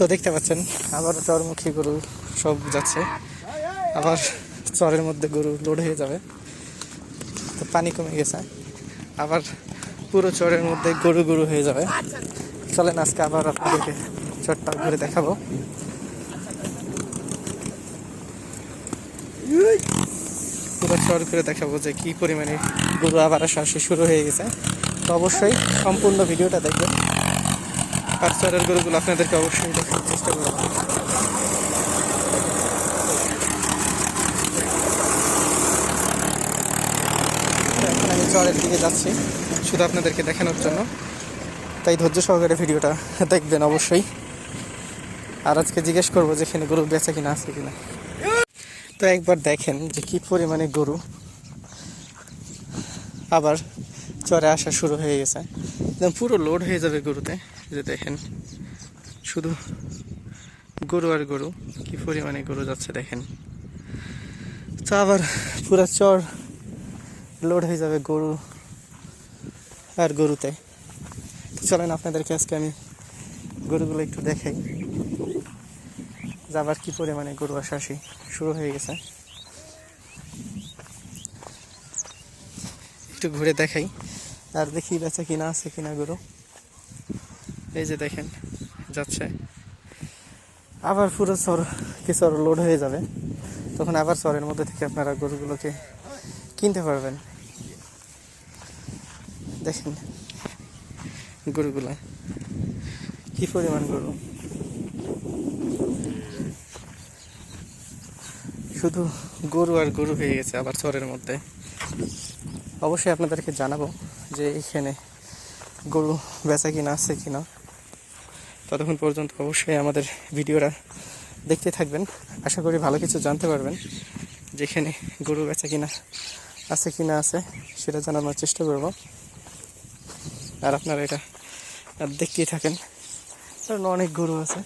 তো দেখতে পাচ্ছেন, আবার চরমুখী গরু সব যাচ্ছে। আবার চরের মধ্যে গরু লোড হয়ে যাবে। তো পানি কমে গেছে। আবার পুরো চরের মধ্যে গরু গরু হয়ে যাবে। চলেন আজকে আবার আপনাদেরকে চরটা ঘুরে দেখাবো। পুরো চর ঘুরে দেখাবো যে কি পরিমাণে গরু আবার আসা শুরু হয়ে গেছে। তো অবশ্যই সম্পূর্ণ ভিডিওটা দেখবেন। আর চরের গরুগুলো আপনাদেরকে অবশ্যই দেখার চেষ্টা করব। এখন আমি চরের দিকে যাচ্ছি, শুধু আপনাদেরকে দেখানোর জন্য। তাই ধৈর্য সহকারে ভিডিওটা দেখবেন অবশ্যই। আর আজকে জিজ্ঞেস করব যে এখানে গরু বেচে কিনা আছে কিনা। তো একবার দেখেন যে কি পরিমাণে গরু আবার চরে আসা শুরু হয়ে গেছে। একদম পুরো লোড হয়ে যাবে গরুতে। যে দেখেন, শুধু গরু আর গরু, কি পরিমাণে গরু যাচ্ছে দেখেন। তো আবার পুরো চর লোড হয়ে যাবে গরু আর গরুতে। চলেন আপনাদেরকে আজকে আমি গরুগুলো একটু দেখাই। যে আবার কি পরিমাণে গরু আসা আসি, শুরু হয়ে গেছে। একটু ঘুরে দেখাই, আর দেখি বেচা কিনা আছে কিনা গরু। এই যে দেখেন, যাচ্ছে। আবার পুরো চর, কি চর লোড হয়ে যাবে। তখন আবার চরের মধ্যে থেকে আপনারা গরুগুলোকে কিনতে পারবেন। দেখেন গরুগুলা, কি পরিমাণ গরু। শুধু গরু আর গরু হয়ে গেছে আবার চরের মধ্যে। অবশ্যই আপনাদেরকে জানাব যে এখানে গরু বেচা কিনা আছে কিনা। ততক্ষণ পর্যন্ত অবশ্যই আমাদের ভিডিওটা দেখতে থাকবেন। আশা করি ভালো কিছু জানতে পারবেন যেখানে গরু বেচা কিনা আছে কিনা আছে সেটা জানানোর চেষ্টা করব। আর আপনারা এটা দেখতেই থাকেন। কারণ অনেক গরু আছে।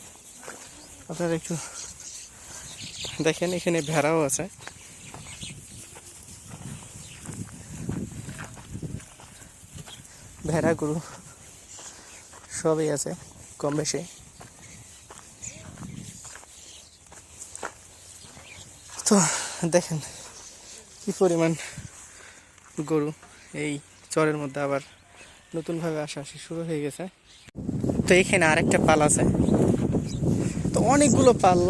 আপনারা একটু দেখেন, এখানে ভেড়াও আছে। ভেড়া, গরু সবই আছে। কম বেশি। তো দেখেন কি পরিমাণ গরু এই চরের মধ্যে আবার নতুনভাবে আসা আসি শুরু হয়ে গেছে। তো এখানে আরেকটা পাল আছে। তো অনেকগুলো পাল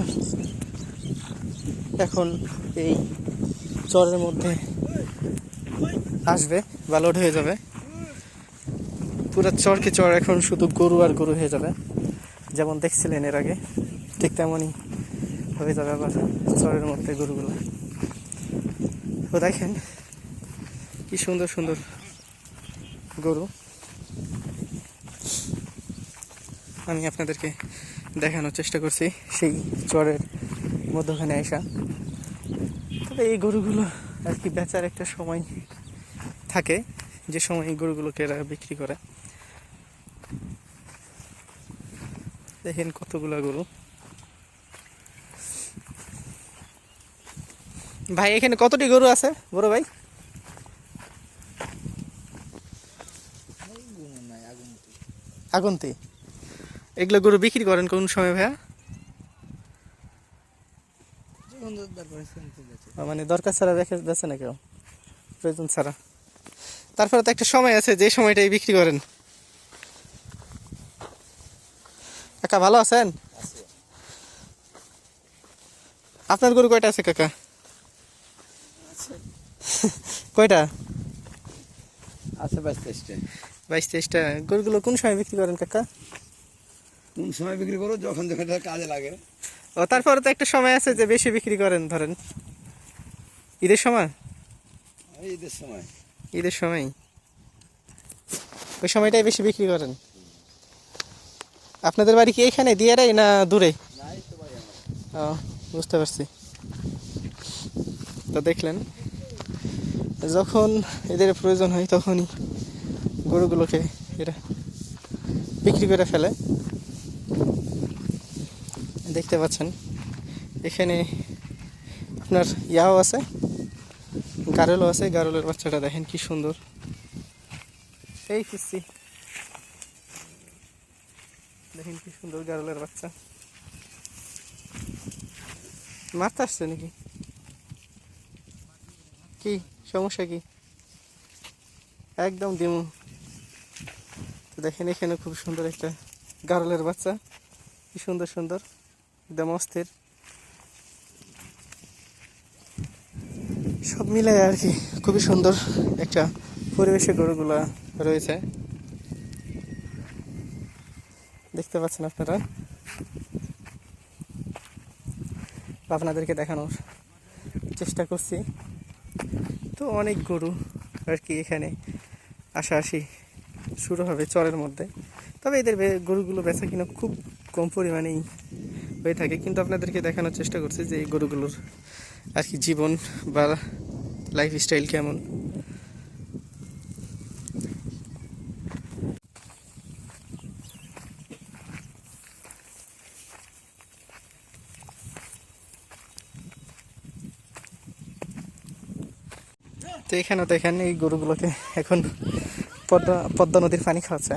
এখন এই চরের মধ্যে আসবে বা লোড হয়ে যাবে। পুরো চরকে চর, এখন শুধু গরু আর গরু হয়ে যাবে। যেমন দেখছিলেন এর আগে, ঠিক তেমনই হয়ে যাবে আবার চরের মধ্যে গরুগুলো। তো দেখেন, কি সুন্দর সুন্দর গরু। আমি আপনাদেরকে দেখানোর চেষ্টা করছি, সেই চরের মধ্যখানে আসা। তবে এই গরুগুলো আর কি বেচার একটা সময় থাকে, যে সময় এই গরুগুলোকে এরা বিক্রি করে। দেখেন কতগুলা গরু। ভাই, এখানে কতটি গরু আছে, বড় ভাই? আগন্তি। এগুলো গরু বিক্রি করেন কোন সময়, ভাইয়া? মানে দরকার ছাড়া বেছে না কেউ, প্রয়োজন ছাড়া। তারপরে তো একটা সময় আছে, যে সময়টাই বিক্রি করেন। কাকা ভালো আছেন? আপনার গরু কয়টা আছে কাকা? কয়টা? আছে বাইশ তেইশটা। বাইশ তেইশটা। গরুগুলো কোন সময় বিক্রি করেন কাকা? কোন সময় বিক্রি করো যখন যখন কাজে লাগে। ও তারপরে তো একটা সময় আছে যে বেশি বিক্রি করেন ধরেন। ঈদের সময়? ঈদের সময়। ঈদের সময়? ওই সময়টাই বেশি বিক্রি করেন? আপনাদের বাড়ি কি এখানে, দিয়ারাই না দূরে? বুঝতে পারছি। তো দেখলেন, যখন এদের প্রয়োজন হয় তখনই গরুগুলোকে এরা বিক্রি করে ফেলে। দেখতে পাচ্ছেন, এখানে আপনার ইয়াও আছে, গারলও আছে। গারলের বাচ্চাটা দেখেন কি সুন্দর। এই পিসি দেখেন কি সুন্দর গারলের বাচ্চা। মারতে আসছে নাকি? কি? সমস্যা কি? একদম দিমু তো দেখেন এখানে খুব সুন্দর একটা গারলের বাচ্চা। কি সুন্দর সুন্দর। একদম অস্থির। সব মিলাই আর কি খুবই সুন্দর একটা পরিবেশে গরুগুলা রয়েছে। দেখতে পাচ্ছেন আপনারা? আপনাদেরকে দেখানোর চেষ্টা করছি। তো অনেক গরু আর কি এখানে আশাআশি শুরু হবে চরের মধ্যে। তবে এদের গরুগুলো বেচা কিনা খুব কম পরিমাণেই হয়ে থাকে। কিন্তু আপনাদেরকে দেখানোর চেষ্টা করছি যে এই গরুগুলোর আর কি জীবন বা লাইফ স্টাইল কেমন। তো এখানে তো এখানে এই গরুগুলোকে এখন পদ্মা পদ্মা নদীর পানি খাওয়াচ্ছে।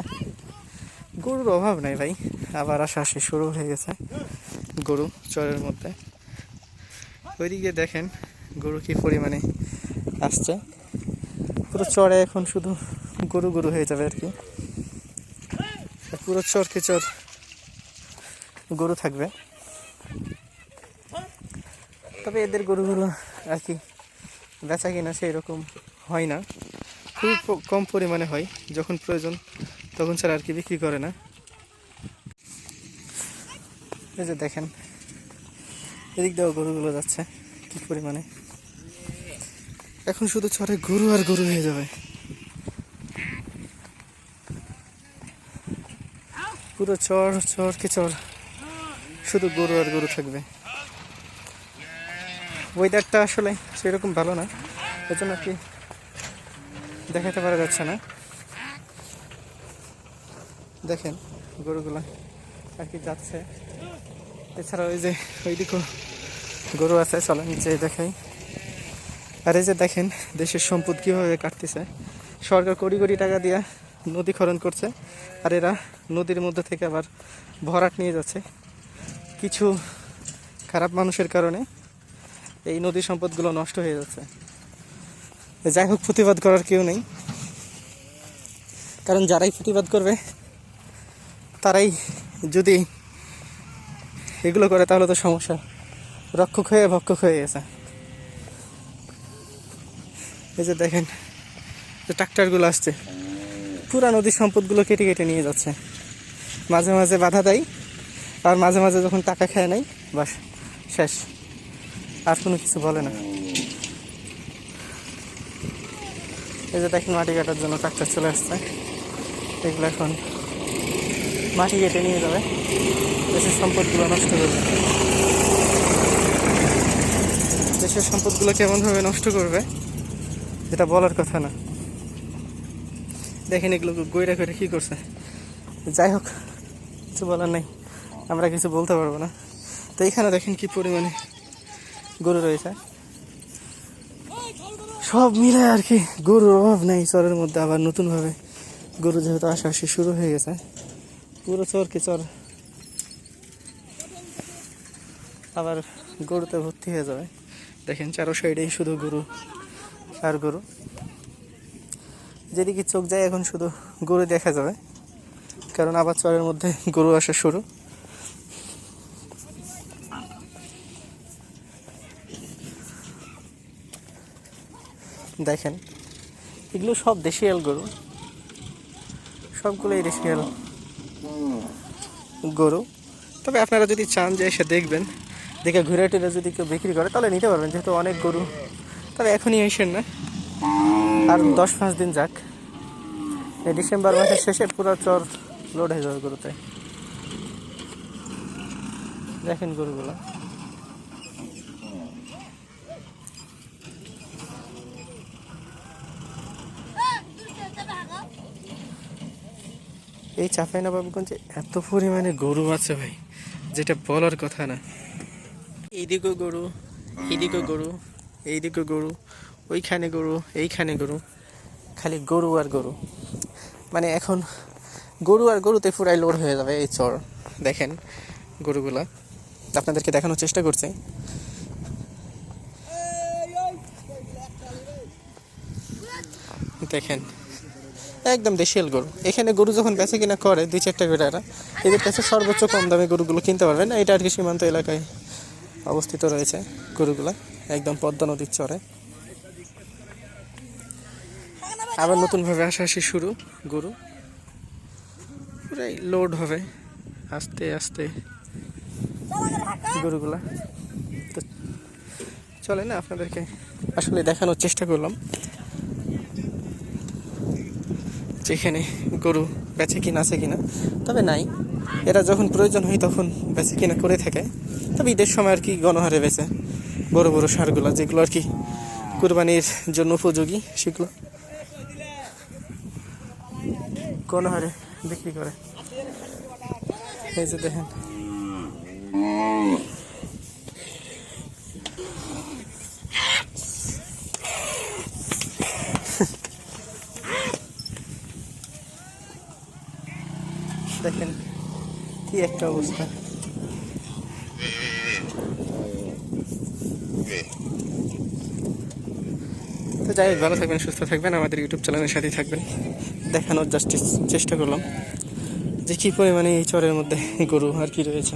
গরুর অভাব নাই ভাই, আবার আসা আসি শুরু হয়ে গেছে গরু চরের মধ্যে। ওইদিকে দেখেন গরু কি পরিমাণে আসছে। পুরো চরে এখন শুধু গরু গরু হয়ে যাবে আর কি। পুরো চরকে চর গরু থাকবে। তবে এদের গরুগুলো আর কি বেচা কিনা সেই রকম হয় না। খুব কম পরিমাণে হয়, যখন প্রয়োজন তখন ছাড়া আর কি বিক্রি করে না। এই যে দেখেন, এদিক দিয়েও গরুগুলো যাচ্ছে, কি পরিমাণে। এখন শুধু চরে গরু আর গরু হয়ে যাবে। পুরো চর চর কে চর। শুধু গরু আর গরু থাকবে। ওয়েদারটা আসলে সেরকম ভালো না। ওই জন্য আর কি দেখাতে পারা যাচ্ছে না। দেখেন গরুগুলো আর কি যাচ্ছে। এছাড়া ওই যে ওইদিকেও গরু আছে চলেন নিচে দেখাই। আর এই যে দেখেন দেশের সম্পদ কীভাবে কাটতেছে। সরকার কোটি কোটি টাকা দিয়ে নদী খরণ করছে, আর এরা নদীর মধ্যে থেকে আবার ভরাট নিয়ে যাচ্ছে। কিছু খারাপ মানুষের কারণে এই নদী সম্পদগুলো নষ্ট হয়ে যাচ্ছে। যাই হোক, প্রতিবাদ করার কেউ নেই। কারণ যারাই প্রতিবাদ করবে, তারাই যদি এগুলো করে, তাহলে তো সমস্যা। রক্ষক হয়ে ভক্ষক হয়ে গেছে। এই যে দেখেন, যে ট্রাক্টারগুলো আসছে। পুরা নদীর সম্পদগুলো কেটে কেটে নিয়ে যাচ্ছে। মাঝে মাঝে বাধা দেয়, আর মাঝে মাঝে যখন টাকা খেয়ে নেয় বাস, শেষ। আর কোনো কিছু বলে না। এই যে দেখেন মাটি কাটার জন্য ট্রাক্টর চলে আসছে। এগুলো এখন মাটি কেটে নিয়ে যাবে। দেশের সম্পদগুলো নষ্ট করবে। দেশের সম্পদগুলো কেমনভাবে নষ্ট করবে যেটা বলার কথা না। দেখেন এগুলো গইরা করে কী করছে। যাই হোক, কিছু বলার নেই। আমরা কিছু বলতে পারব না। তো এইখানে দেখেন কি পরিমাণে গরু রয়েছে। সব মিলে আর কি গরুর অভাব নেই চরের মধ্যে, আবার নতুনভাবে গরু যেহেতু আসাআসি শুরু হয়ে গেছে। পুরো চরকে চর। আবার গরুতে ভর্তি হয়ে যাবে। দেখেন চারো সাইডেই শুধু গরু আর গরু। যেদিকে চোখ যায় এখন শুধু গরু দেখা যাবে। কারণ আবার চরের মধ্যে গরু আসা শুরু। দেখেন। এগুলো সব দেশিয়াল গরু। সবগুলোই দেশিয়াল গরু। তবে আপনারা যদি চান যে এসে দেখবেন, দেখে ঘুরে টুরে যদি কেউ বিক্রি করে, তাহলে নিতে পারবেন, যেহেতু অনেক গরু। তবে এখনই আসেন না। আর দশ পাঁচ দিন যাক। এই ডিসেম্বর মাসের শেষে পুরো চর লোড হয়ে যাবে গরুতে। দেখেন গরুগুলো। এই চাঁপাইনবাবগঞ্জে এত পরিমাণে গরু আছে ভাই, যেটা বলার কথা না। এইদিকেও গরু এইদিকেও গরু, এইদিকে গরু, ওইখানে গরু, এইখানে গরু। খালি গরু আর গরু। মানে এখন গরু আর গরুতে পুরাই লোড হয়ে যাবে এই চর। দেখেন গরুগুলা। আপনাদেরকে দেখানোর চেষ্টা করছি। দেখেন একদম দেশিয়াল গরু। এখানে গরু যখন বেচে কিনা করে, দুই চারটা করে এদের কাছে সর্বোচ্চ কম দামে গরুগুলো কিনতে পারবেন এটা আর কি সীমান্ত এলাকায় অবস্থিত রয়েছে গরুগুলা। একদম পদ্মা নদীর চরে। আবার নতুনভাবে আসাআসি শুরু, গরু। পুরাই লোড হবে, আস্তে আস্তে গরুগুলা। তো চলে না, আপনাদেরকে আসলে দেখানোর চেষ্টা করলাম। যেখানে গরু বেছে কিনা, আছে কিনা। তবে নাই। এরা যখন প্রয়োজন হয় তখন বেচে কিনা করে থাকে। তবে ঈদের সময় আর কি গণহারে বেচে। বড় বড় সারগুলো, যেগুলো আর কি কুরবানির জন্য উপযোগী, সেগুলো গণহারে বিক্রি করে। এই যে দেখেন। দেখেন কি একটা অবস্থা। তো যাই হোক, ভালো থাকবেন, সুস্থ থাকবেন, আমাদের ইউটিউব চ্যানেলের সাথেই থাকবেন। দেখানোর জাস্টিস চেষ্টা করলাম যে কী পরিমাণে এই চরের মধ্যে গরু আর কি রয়েছে।